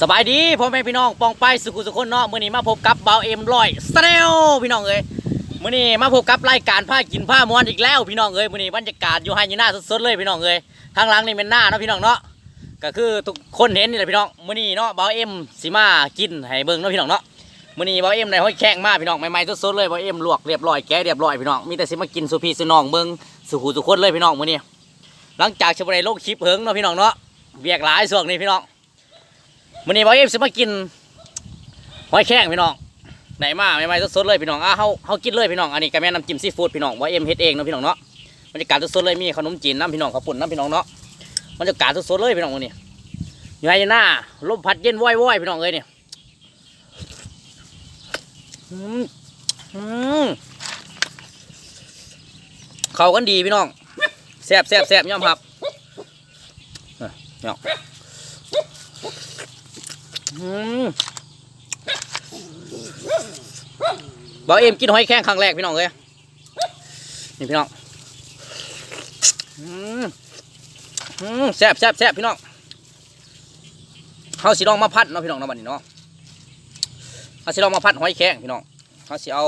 สบายดีพ่อแม่พี่น้องปองไปสุขุสุคนเนาะมื้อนี้มาพบกับเบาเอ็มร้อยสแนลพี่น้องเอ้ยมื้อนี้มาพบกับรายการผ้ากินผ้ามวนอีกแล้วพี่น้องเอ้ยมื้อนี้บรรยากาศอยู่ไฮยีน่าสดๆเลยพี่น้องเอ้ยทางหลังนี่เป็นหน้าเนาะพี่น้องเนาะก็คือทุกคนเห็นนี่แหละพี่น้องมื้อนี้เนาะเบาเอ็มสิมากินให้เบิ่งเนาะพี่น้องเนาะมื้อนี้เบาเอ็มได้ห้อยแข้งมาพี่น้องใหม่ๆสดๆเลยเบาเอ็มลวกเรียบร้อยแกะเรียบร้อยพี่น้องมีแต่สิมากินสุพีสุนองเบิ่งสุขุสุคนเลยพี่น้องมื้อนี้หลังจากชมรายโลกคลิปเฮิงเนาะพี่น้องเนาะเบียกหลายส่วงนี้พี่น้อง วันนี้บอยเอฟสิมากินหอยแข้งพี่น้องไหนมาใหม่ๆสดๆเลยพี่น้องอะเฮาเฮากินเลยพี่น้องอันนี้ก็แม่น้ำจิ้มซีฟู้ดพี่น้องบอยเอ็มเฮ็ดเองเนาะพี่น้องเนาะบรรยากาศสดๆเลยมีขนมจีนน้ำพี่น้องข้าวปุ่นน้ำพี่น้องเนาะบรรยากาศสดๆเลยพี่น้องวันนี้อยู่ไฮหน้าลมพัดเย็นว่อยๆพี่น้องเอ้ยเนี่ยอืมเขากันดีพี่น้องแซ่บแซ่บแซ่บย่อมครับเนาะ อืมบอเอ็มกินหอยแข้งครั้งแรกพี่น้องเลยนี่พี่น้องแซ่บแซ่บแซ่บพี่น้องเขาสิลองมาพัดเนาะพี่น้องเนาะบัดนี้เนาะเขาสิลองมาพัดหอยแข้งพี่น้องเขาสิเอา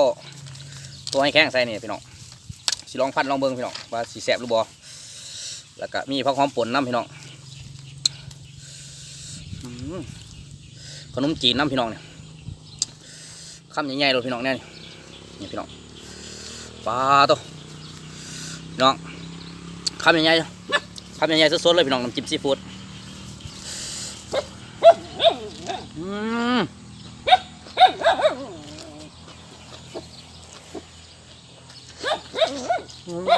ตัวหอยแข้งใส่นี่พี่น้องสิลองพัดลองเบิ้งพี่น้องว่าสิแซ่บหรือบ่แล้วก็มีผักหอมป่นน้ำพี่น้องอื ขนมจีนน้ำพี่น้องเนี่ยคำใหญ่ๆเลยพี่น้องเนี่ยนี่พี่น้องปลาตัวพี่น้องคำใหญ่ๆคำใหญ่ๆสดๆเลยพี่น้องน้ำจิ้มซีฟู้ดอืม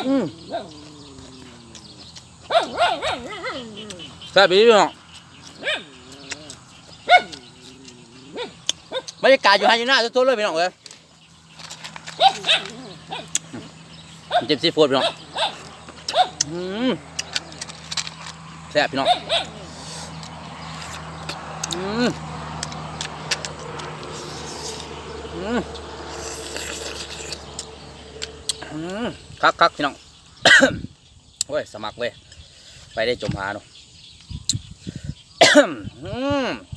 อืมแซ่บดีพี่น้อง บรรยากาศอยู่ไฮยีน่าทุกๆเลยพี่น้องเลยเจ็บซีฟูดพี่น้องอืมแซ่บพี่น้องอืมอืมอืมคักคักพี่น้องเว้ยสมัครเว้ยไปได้จมหาเนาะ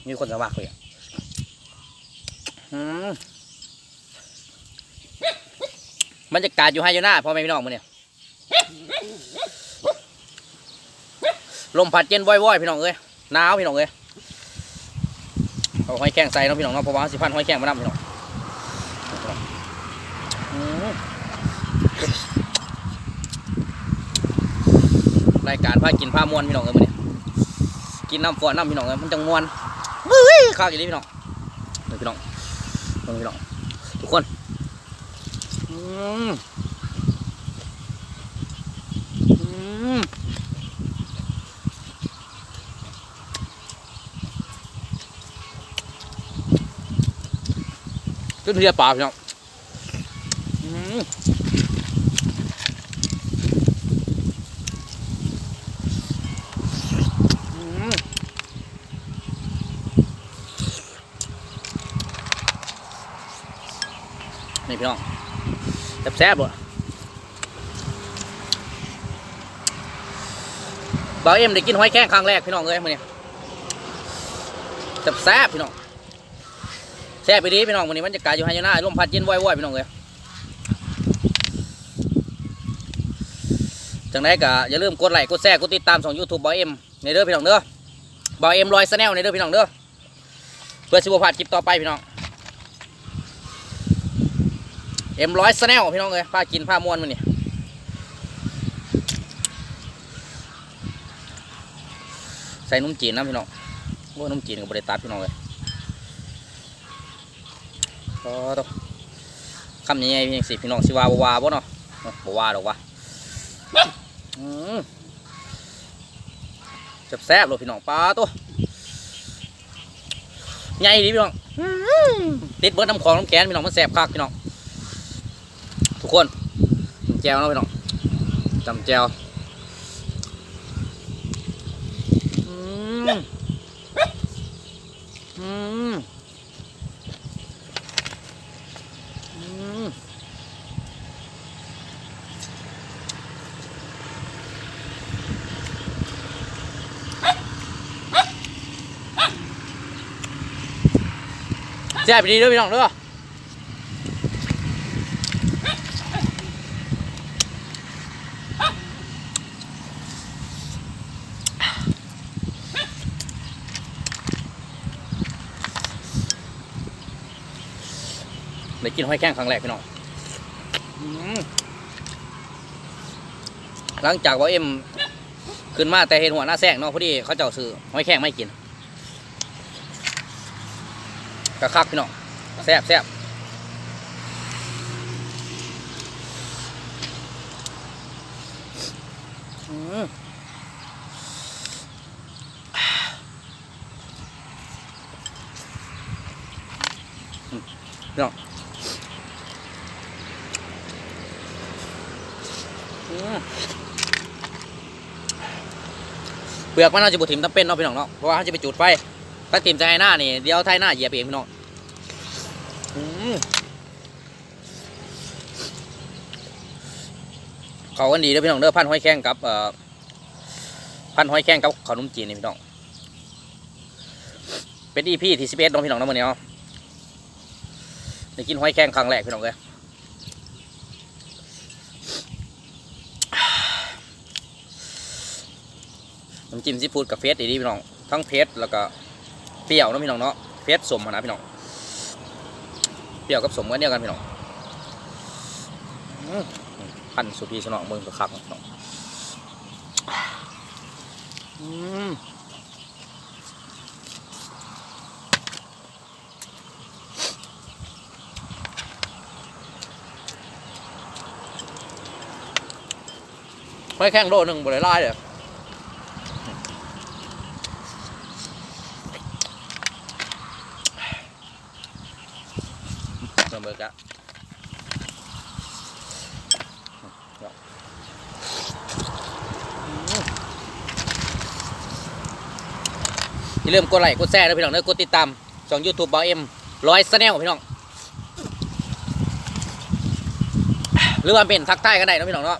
มีคนสมัครเลยอะ บรรยากาศอยู่ไฮยูน่าพ่อแม่พี่น้องมื้อเนี่ยลมพัดเย็นว่อยๆพี่น้องเอ้ยหนาวพี่น้องเอ้ยเอาหอยแข้งใส่เนาะพี่น้องเนาะเพราะว่าสิพันหอยแข้งมานํพี่น้องรายการพากินผ้ามวนพี่น้องเอ้ยมื้อนี้กินน้ำฟอนน้ำพี่น้องเอ้ยมันจังมวนเฮ้ยข้าวกี่ลิพี่น้องเดี๋ยวพี่น้อง เบิ่งพี่น้องทุกคนอืมอืมขึ้นเรือปลาพี่น้องอืมอืม นี่ พี่น้องแซ่บๆบ่บ่าวเอ็มได้กินหอยแข้งครั้งแรกพี่น้องเอ้ยมื้อนี้แซ่บๆพี่น้องแซ่บไปดีพี่น้องมื้อนี้มันจะกายอยู่ไฮยาน่าลมพัดเย็นว่อยๆพี่น้องเอ้ยจังไดก็อย่าลืมกดไลค์กดแชร์กดติดตามช่อง YouTube บ่าวเอ็มในเด้อพี่น้องเด้อบ่าวเอ็มลอยสแนลในเด้อพี่น้องเด้อเพื่อสิบ่พลาดคลิปต่อไปพี่น้อง เอ็มร้อยสแนลพี่น้องเลยพากินพามวนมันนี่ใส่นุ่มจีนนะพี่น้องโอ้ยนุ่มจีนกับบริตัดพี่น้องเลยก็ต้องคำนี้ไงพี่สิพี่น้องสิวาบวาบ่เนาะเอ้าบ่วาดอกวะอืมแซ่บๆเลยพี่น้องปลาตัวใหญ่ดีพี่น้องอื้อหือติดเบิร์ดน้ำของน้ำแกนพี่น้องมันแซ่บคักพี่น้องทุก คนแจวเนาะพี่น้องจำแจวอืมอืมแซ่บดีด้อพี่น้องด้อได้กินหอยแครงครั้งแรกพี่น้องหลังจากว่าเอ็มขึ้นมาแต่เห็นหัวหน้าแซงเนาะพอดีเขาเจ้าซื้อหอยแครงไม่กินกระคักพี่น้องแซ่บแซ่บพี่น้องอืม เปลือกมันน่าจะบุถิมตำเป็นเนาะพี่น้องเนาะเพราะว่าเขาจะไปจุดไฟถ้าติมใจหน้านี่เดี๋ยวไทยหน้าเหยียบเองพี่น้องเขากันดีเด้อพี่น้องเด้อพันห้อยแข้งกับเอ่อพันห้อยแข้งกับขนมจีนนี่พี่น้องเป็นอีพีที่สิบเอ็ดน้องพี่น้องนาะมื้อนี้เนาะได้กินห้อยแข้งครั้งแรกพี่น้องเลย น้ำจิ้มซีฟู้ดกับเฟสดีๆพี่น้อง ทั้งเผ็ดแล้วก็เปรี้ยวนะพี่น้องเนาะเฟสสมนะพี่น้อง เปรี้ยวกับสมกันเดียวกันพี่น้องอื้อพันสุพีสนองเมืองกับคักนาะพี่น้องอืมไม่แข้งโลหนึ่งบริไล่เลย เสมกะอย่าลืมกดไลค์กดแชร์ด้วยพี่น้องเด้อกดติดตามช่องยูทูบเบาเอ็มร้อยสแนลพี่น้อง หรือว่าเป็นทักทายกันได้นะพี่น้องเนาะ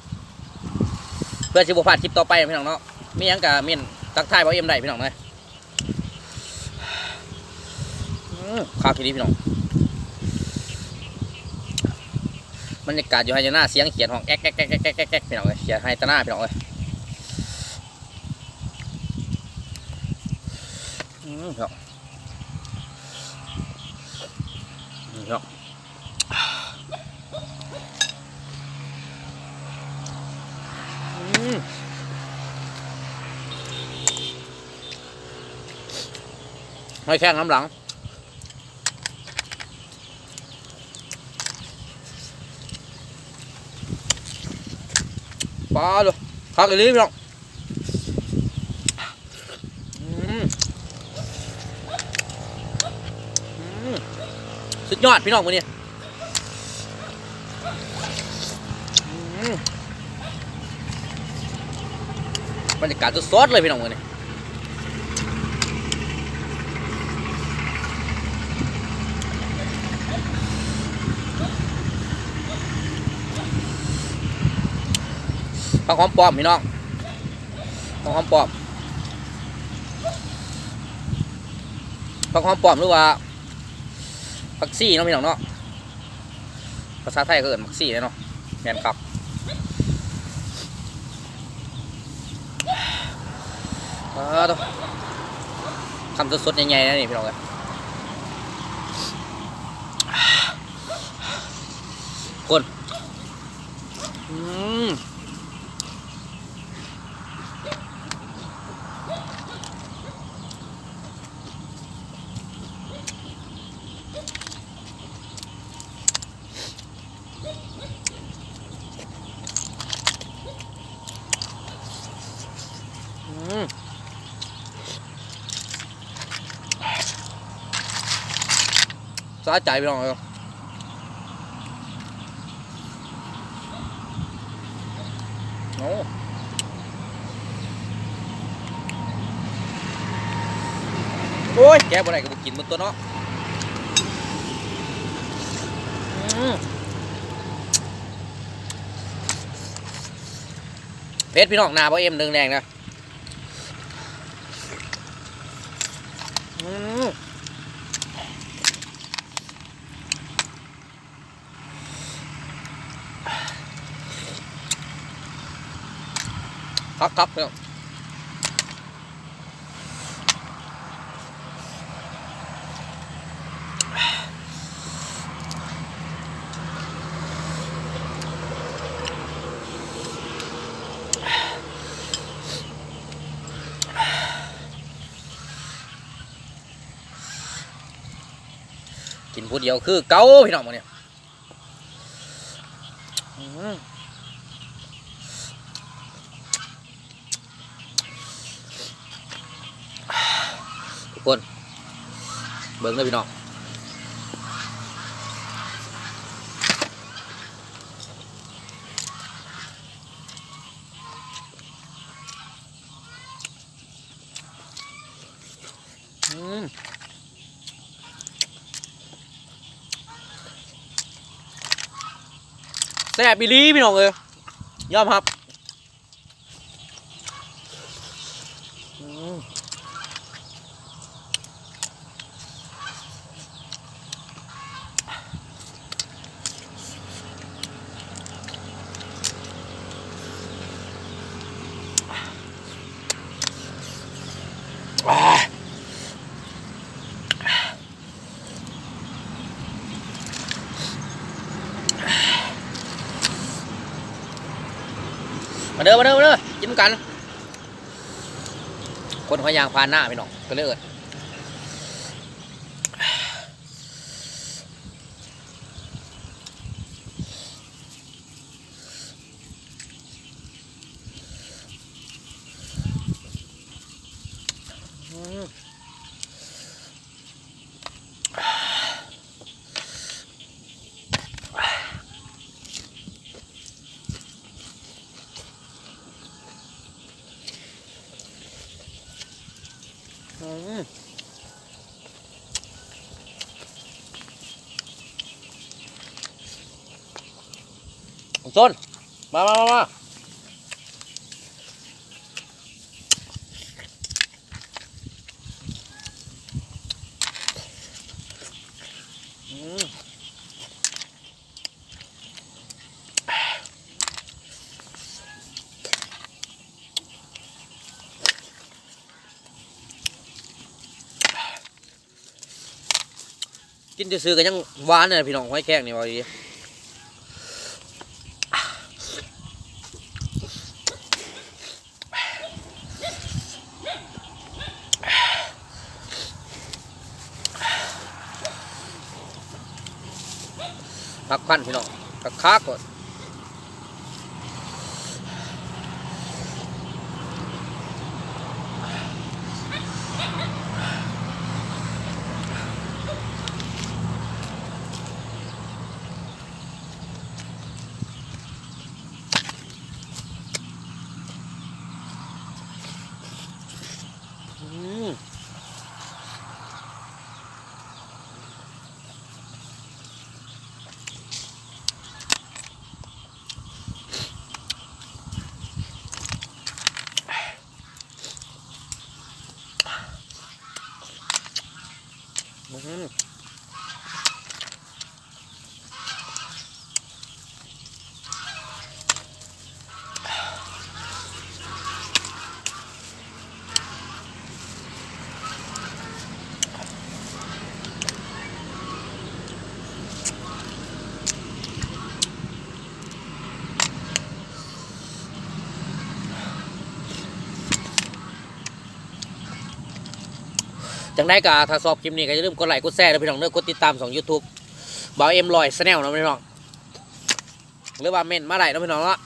เพื่อสิบพลาดคลิปต่อไปนะพี่น้องเนาะมีหยังกับเมียนทักทายเบาเอ็มได้พี่น้องเลยข้าวทีนี้พี่น้อง บรรยากาศอยู่ไฮยาน่าเสียงเขียนห้องแอ๊กแอ๊กแอ๊กแอ๊กแอ๊กแอ๊กพี่น้องเลยเขียนไฮตาน่าพี่น้องเลยอืมพี่น้องอืมพี่น้องอืมไม่แข้งน้ำหลัง ปลาเลยคักอีลีพี่น้องสุดยอดพี่น้องวันนี้บรรยากาศสดๆเลยพี่น้องวันนี้ ผักหอมปลอมพี่น้องผักหอมปลอมผักหอมปลอมหรือว่าผักซี่เนาะพี่น้องเนาะภาษาไทยก็เอิ้นผักซี่เนาะแม่นครับเออตัวคำสดๆใหญ่ๆนะนี่พี่น้องเลย สะใจพี่น้องเลยโอ้โอ้ยแกบ่ได้ก็บ่กินมันตัวเนาะอืมเพชรพี่น้องหนาบ่เอ็มหนึ่งแดงนะ ครับครับพี่น้องกินผู้เดียวคือเกาพี่น้องมาเนี่ยอืม ทุก คนเบิ้งเลยพี่น้องแซ่บบิลีพี่น้องเลยยอมครับ มาเด้อมาเด้อมาเด้อจิ้มกัน คนหอยยางพานหน้าพี่น้องก็เลยเอิดอืมอืม ส้นมามามามากินจะซื้อกันยังหวานเลยพี่น้องห้อยแข้งนี่ว่าดี พักพันพี่น้องคักคักก่อนอืมอืม จังได้ก็ถ้าชอบคลิปนี้ก็อย่าลืมกดไลค์กดแชร์นะพี่น้องเด้อกดติดตามสอง YouTube บ่าวเอ็มลอยสแนลนะพี่น้องหรือว่าเม่นมาไหลนะพี่น้องเนาะ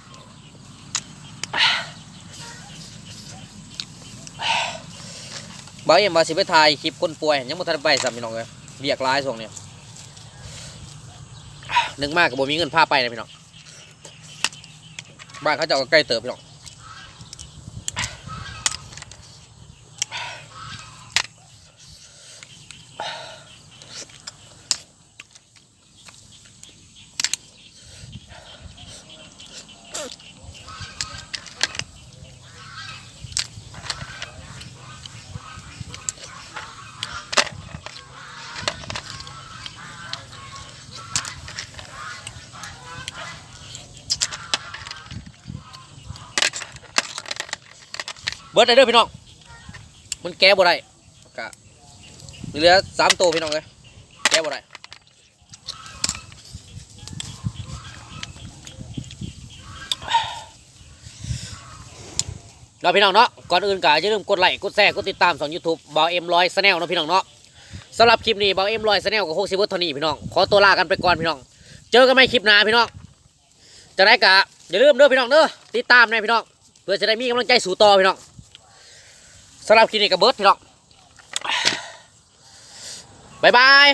บ่าวเอ็มว่าสิไปถ่ายคลิปคนป่วยยังบ่ทันไปซ้ำพี่น้องเลยเรียกร้ายส่งเนี่ยนึกมากกับบ่มีเงินพาไปนะพี่น้องบ้านเขาจะก็ใกล้เติบพี่น้อง เบิร์ดได้เด้อพี่น้อง มันแก้บ่ได้กะเหลือสามตัวพี่น้องเลยแก้บ่ได้เราพี่น้องเนาะ ก่อนอื่นก็อย่าลืมกดไลค์ กดแชร์ กดติดตามสองยูทูบเบาเอ็มร้อยสแนลเนาะพี่น้องเนาะสำหรับคลิปนี้เบาเอ็มร้อยสแนลกับโคกซิเบิร์ท่านี้พี่น้อง ขอตัวลากันไปก่อนพี่น้อง เจอกันใหม่คลิปหน้าพี่น้อง จะได้กะอย่าลืมเด้อพี่น้องเด้อติดตามน่พี่น้อง เพื่อจะได้มีกำลังใจสู่ต่อพี่น้อง สำหรับคลิปนี้กับเบิร์ดพี่น้องบ๊ายบาย